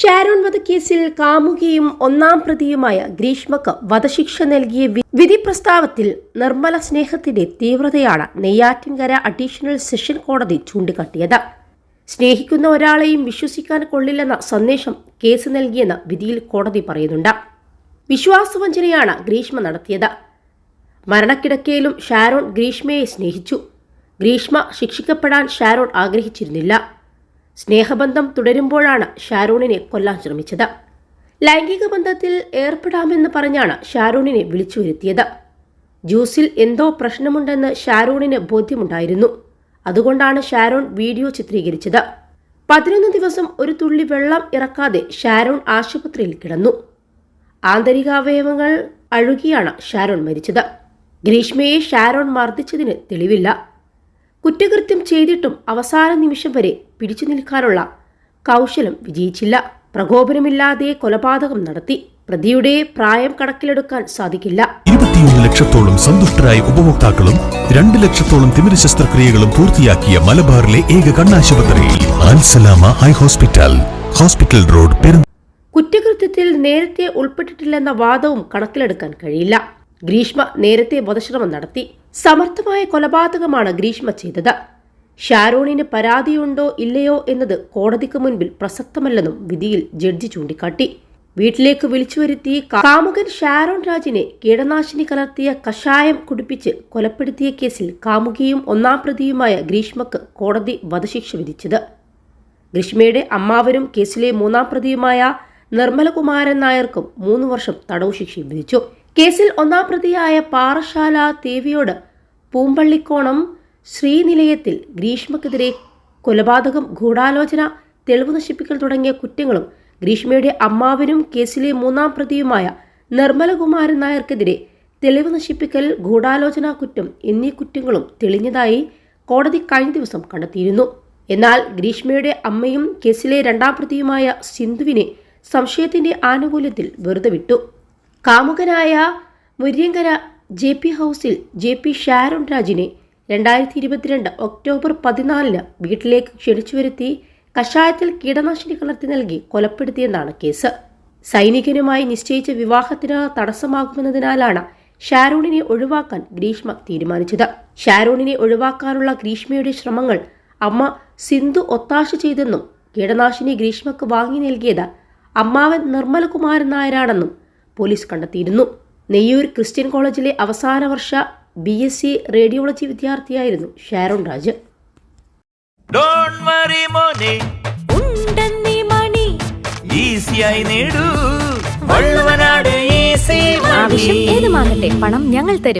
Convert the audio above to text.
ഷാരോൺ വധക്കേസിൽ കാമുകിയും ഒന്നാം പ്രതിയുമായ ഗ്രീഷ്മക്ക് വധശിക്ഷ നൽകിയ വിധി പ്രസ്താവത്തിൽ നിർമ്മല സ്നേഹത്തിന്റെ തീവ്രതയാണ് നെയ്യാറ്റിൻകര അഡീഷണൽ സെഷൻ കോടതി ചൂണ്ടിക്കാട്ടിയത്. സ്നേഹിക്കുന്ന ഒരാളെയും വിശ്വസിക്കാൻ കൊള്ളില്ലെന്ന സന്ദേശം കേസ് നൽകിയെന്ന് വിധിയിൽ കോടതി പറയുന്നുണ്ട്. വിശ്വാസവഞ്ചനയാണ് ഗ്രീഷ്മ നടത്തിയത്. മരണക്കിടക്കയിലും ഷാരോൺ ഗ്രീഷ്മയെ സ്നേഹിച്ചു. ഗ്രീഷ്മ ശിക്ഷിക്കപ്പെടാൻ ഷാരോൺ ആഗ്രഹിച്ചിരുന്നില്ല. സ്നേഹബന്ധം തുടരുമ്പോഴാണ് ഷാരൂണിനെ കൊല്ലാൻ ശ്രമിച്ചത്. ലൈംഗിക ബന്ധത്തിൽ ഏർപ്പെടാമെന്ന് പറഞ്ഞാണ് ഷാരൂണിനെ വിളിച്ചു വരുത്തിയത് ജ്യൂസിൽ എന്തോ പ്രശ്നമുണ്ടെന്ന് ഷാരൂണിന് ബോധ്യമുണ്ടായിരുന്നു. അതുകൊണ്ടാണ് ഷാരൂൺ വീഡിയോ ചിത്രീകരിച്ചത്. പതിനൊന്ന് ദിവസം ഒരു തുള്ളി വെള്ളം ഇറക്കാതെ ഷാരൂൺ ആശുപത്രിയിൽ കിടന്നു. ആന്തരികാവയവങ്ങൾ അഴുകിയാണ് ഷാരോൺ മരിച്ചത്. ഗ്രീഷ്മയെ ഷാരോൺ മർദ്ദിച്ചതിന് തെളിവില്ല. കുറ്റകൃത്യം ചെയ്തിട്ടും അവസാന നിമിഷം വരെ പിടിച്ചു നിൽക്കാനുള്ള കൗശലം വിജയിച്ചില്ല. പ്രകോപനമില്ലാതെ കൊലപാതകം നടത്തി പ്രതിയുടെ പ്രായം കണക്കിലെടുക്കാൻ സാധിക്കില്ല. ഇരുപത്തിയൊന്ന് ലക്ഷത്തോളം സന്തുഷ്ടരായ ഉപഭോക്താക്കളും രണ്ട് ലക്ഷത്തോളം തിമിര ശസ്ത്രക്രിയകളും പൂർത്തിയാക്കിയ മലബാറിലെ ഏക കണ്ണാശുപത്രി ആൻസലാമ ഹൈ ഹോസ്പിറ്റൽ ഹോസ്പിറ്റൽ റോഡ് കുറ്റകൃത്യത്തിൽ നേരത്തെ ഉൾപ്പെട്ടിട്ടില്ലെന്ന വാദവും കണക്കിലെടുക്കാൻ കഴിയില്ല. ഗ്രീഷ്മ നേരത്തെ വധശ്രമം നടത്തി. സമർത്ഥമായ കൊലപാതകമാണ് ഗ്രീഷ്മ ചെയ്തത്. ഷാരോണിന് പരാതിയുണ്ടോ ഇല്ലയോ എന്നത് കോടതിക്ക് മുൻപിൽ പ്രസക്തമല്ലെന്നും വിധിയിൽ ജഡ്ജി ചൂണ്ടിക്കാട്ടി. വീട്ടിലേക്ക് വിളിച്ചു വരുത്തി കാമുകൻ ഷാരോൺ രാജിനെ കീടനാശിനി കലർത്തിയ കഷായം കുടിപ്പിച്ച് കൊലപ്പെടുത്തിയ കേസിൽ കാമുകിയും ഒന്നാം പ്രതിയുമായ ഗ്രീഷ്മക്ക് കോടതി വധശിക്ഷ വിധിച്ചത്. ഗ്രീഷ്മയുടെ അമ്മാവരും കേസിലെ മൂന്നാം പ്രതിയുമായ നിർമ്മലകുമാരൻ നായർക്കും മൂന്ന് വർഷം തടവ് ശിക്ഷയും വിധിച്ചു. കേസിൽ ഒന്നാം പ്രതിയായ പാറശാല തേവിയോട് പൂമ്പള്ളിക്കോണം ശ്രീനിലയത്തിൽ ഗ്രീഷ്മക്കെതിരെ കൊലപാതകം ഗൂഢാലോചന തെളിവ് നശിപ്പിക്കൽ തുടങ്ങിയ കുറ്റങ്ങളും ഗ്രീഷ്മയുടെ അമ്മാവനും കേസിലെ മൂന്നാം പ്രതിയുമായ നിർമ്മലകുമാരൻ നായർക്കെതിരെ തെളിവ് നശിപ്പിക്കൽ ഗൂഢാലോചന കുറ്റം എന്നീ കുറ്റങ്ങളും തെളിഞ്ഞതായി കോടതി കഴിഞ്ഞ ദിവസം കണ്ടെത്തിയിരുന്നു. എന്നാൽ ഗ്രീഷ്മയുടെ അമ്മയും കേസിലെ രണ്ടാം പ്രതിയുമായ സിന്ധുവിനെ സംശയത്തിന്റെ ആനുകൂല്യത്തിൽ വെറുതെ വിട്ടു. കാമുകനായ മുര്യങ്കര ജെ പി ഹൗസിൽ ജെ പി ഷാരോൺ രാജിനെ രണ്ടായിരത്തി ഇരുപത്തിരണ്ട് ഒക്ടോബർ പതിനാലിന് വീട്ടിലേക്ക് ക്ഷണിച്ചു വരുത്തി കഷായത്തിൽ കീടനാശിനി കലർത്തി നൽകി കൊലപ്പെടുത്തിയെന്നാണ് കേസ്. സൈനികനുമായി നിശ്ചയിച്ച വിവാഹത്തിന് തടസ്സമാകുമെന്നതിനാലാണ് ഷാരൂണിനെ ഒഴിവാക്കാൻ ഗ്രീഷ്മ തീരുമാനിച്ചത്. ഷാരൂണിനെ ഒഴിവാക്കാനുള്ള ഗ്രീഷ്മയുടെ ശ്രമങ്ങൾ അമ്മ സിന്ധു ഒത്താശ ചെയ്തെന്നും കീടനാശിനി ഗ്രീഷ്മക്ക് വാങ്ങി നൽകിയത് അമ്മാവൻ നിർമ്മലകുമാരൻ നായരാണെന്നും പോലീസ് കണ്ടെത്തിയിരുന്നു. നെയ്യൂർ ക്രിസ്ത്യൻ കോളേജിലെ അവസാന വർഷ ബി എസ് സി റേഡിയോളജി വിദ്യാർത്ഥിയായിരുന്നു ഷാരോൺ രാജ്. ഏത് ആവശ്യം ഏതുമാകട്ടെ പണം ഞങ്ങൾ തരും.